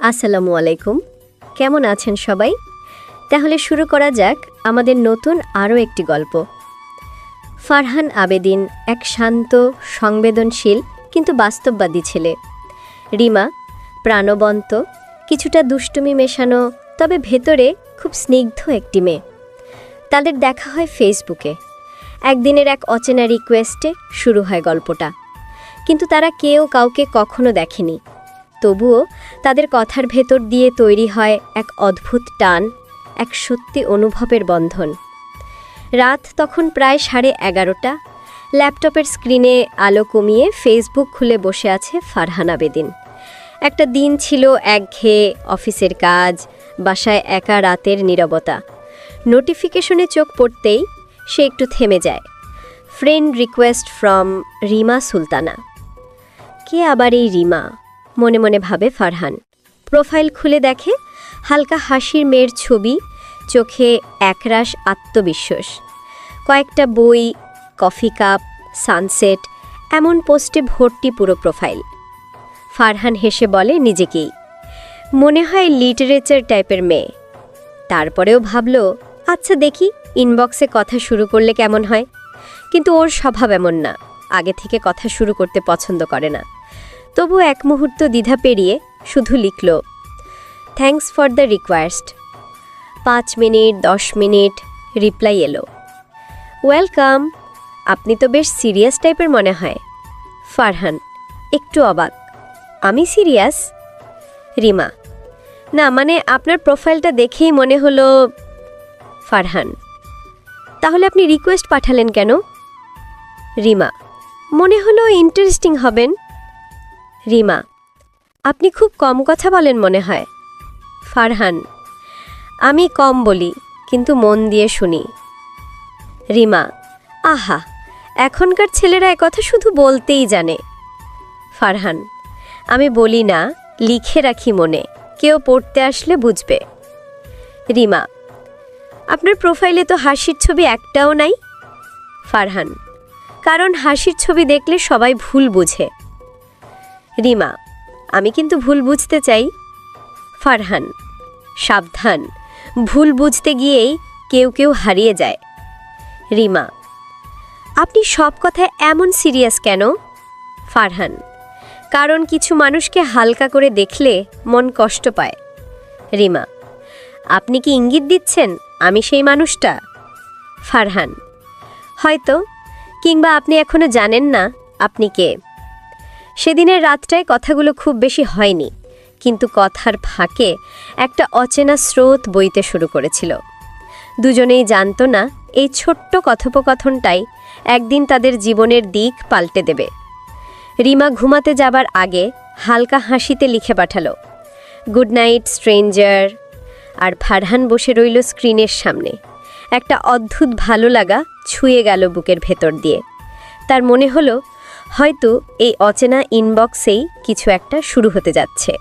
আসসালামু আলাইকুম। কেমন আছেন সবাই? তাহলে শুরু করা যাক আমাদের নতুন আরও একটি গল্প। ফারহান আবেদিন এক শান্ত, সংবেদনশীল, কিন্তু বাস্তববাদী ছেলে। রিমা, প্রাণবন্ত, কিছুটা দুষ্টুমি মেশানো, তবে ভেতরে খুব স্নিগ্ধ একটি মেয়ে। তাদের দেখা হয় ফেসবুকে। একদিনের এক অচেনা রিকোয়েস্টে শুরু হয় গল্পটা। কিন্তু তারা কেউ কাউকে কখনো দেখেনি। তবুও তাদের কথার ভেতর দিয়ে তৈরি হয় এক অদ্ভুত টান, এক সত্যি অনুভবের বন্ধন। রাত তখন প্রায় সাড়ে এগারোটা। ল্যাপটপের স্ক্রিনে আলো কমিয়ে ফেসবুক খুলে বসে আছে ফারহান আবেদিন একটা দিন ছিল একঘেয়ে, অফিসের কাজ, বাসায় একা রাতের নীরবতা। নোটিফিকেশনে চোখ পড়তেই সে একটু থেমে যায়। Friend request from Rima Sultana. কে আবার এই রিমা? মনে মনে ভাবে ফারহান। প্রোফাইল খুলে দেখে, হালকা হাসির মেয়ের ছবি, চোখে একরাশ আত্মবিশ্বাস। কয়েকটা বই, কফি কাপ, সানসেট, এমন পোস্টে ভর্তি পুরো প্রোফাইল। ফারহান হেসে বলে নিজেকেই, মনে হয় লিটারেচার টাইপের মেয়ে। তারপরেও ভাবল আচ্ছা দেখি, ইনবক্সে কথা শুরু করলে কেমন হয়? কিন্তু ওর স্বভাব এমন না, আগে থেকে কথা শুরু করতে পছন্দ করে না। তবু এক মুহূর্ত দ্বিধা পেরিয়ে শুধু লিখল থ্যাঙ্কস ফর দ্য রিকোয়েস্ট পাঁচ মিনিট, দশ মিনিট, রিপ্লাই এলো। ওয়েলকাম আপনি তো বেশ সিরিয়াস টাইপের মনে হয়। ফারহান, একটু অবাক। আমি সিরিয়াস? রিমা, না মানে আপনার প্রোফাইলটা দেখেই মনে হলো ফারহান। তাহলে আপনি রিকোয়েস্ট পাঠালেন কেন? রিমা, মনে হলো ইন্টারেস্টিং হবেন। রিমা, আপনি খুব কম কথা বলেন মনে হয়। ফারহান, আমি কম বলি, কিন্তু মন দিয়ে শুনি। রিমা, আহা, এখনকার ছেলেরা কথা শুধু বলতেই জানে। ফারহান, আমি বলি না, লিখে রাখি মনে, কেউ পড়তে আসলে বুঝবে। রিমা, আপনার প্রোফাইলে তো হাসির ছবি একটাও নাই? ফারহান, কারণ হাসির ছবি দেখলে সবাই ভুল বুঝে। রিমা, আমি কিন্তু ভুল বুঝতে চাই। ফারহান, সাবধান, ভুল বুঝতে গিয়েই কেউ কেউ হারিয়ে যায়। রিমা, আপনি সব কথায় এমন সিরিয়াস কেন? ফারহান, কারণ কিছু মানুষকে হালকা করে দেখলে মন কষ্ট পায়। রিমা, আপনি কি ইঙ্গিত দিচ্ছেন আমি সেই মানুষটা? ফারহান, হয়তো, কিংবা আপনি এখনও জানেন না আপনি কে। সেদিনের রাতটায় কথাগুলো খুব বেশি হয়নি, কিন্তু কথার ফাঁকে একটা অচেনা স্রোত বইতে শুরু করেছিল। দুজনেই জানত না, এই ছোট্ট কথোপকথনটাই একদিন তাদের জীবনের দিক পাল্টে দেবে। রিমা ঘুমাতে যাবার আগে হালকা হাসিতে লিখে পাঠালো, গুড নাইট, স্ট্রেঞ্জার। আর ফারহান বসে রইল স্ক্রিনের সামনে। একটা অদ্ভুত ভালো লাগা ছুঁয়ে গেল বুকের ভেতর দিয়ে। তার মনে হলো হয়তো এই অচেনা ইনবক্সেই কিছু একটা শুরু হতে যাচ্ছে।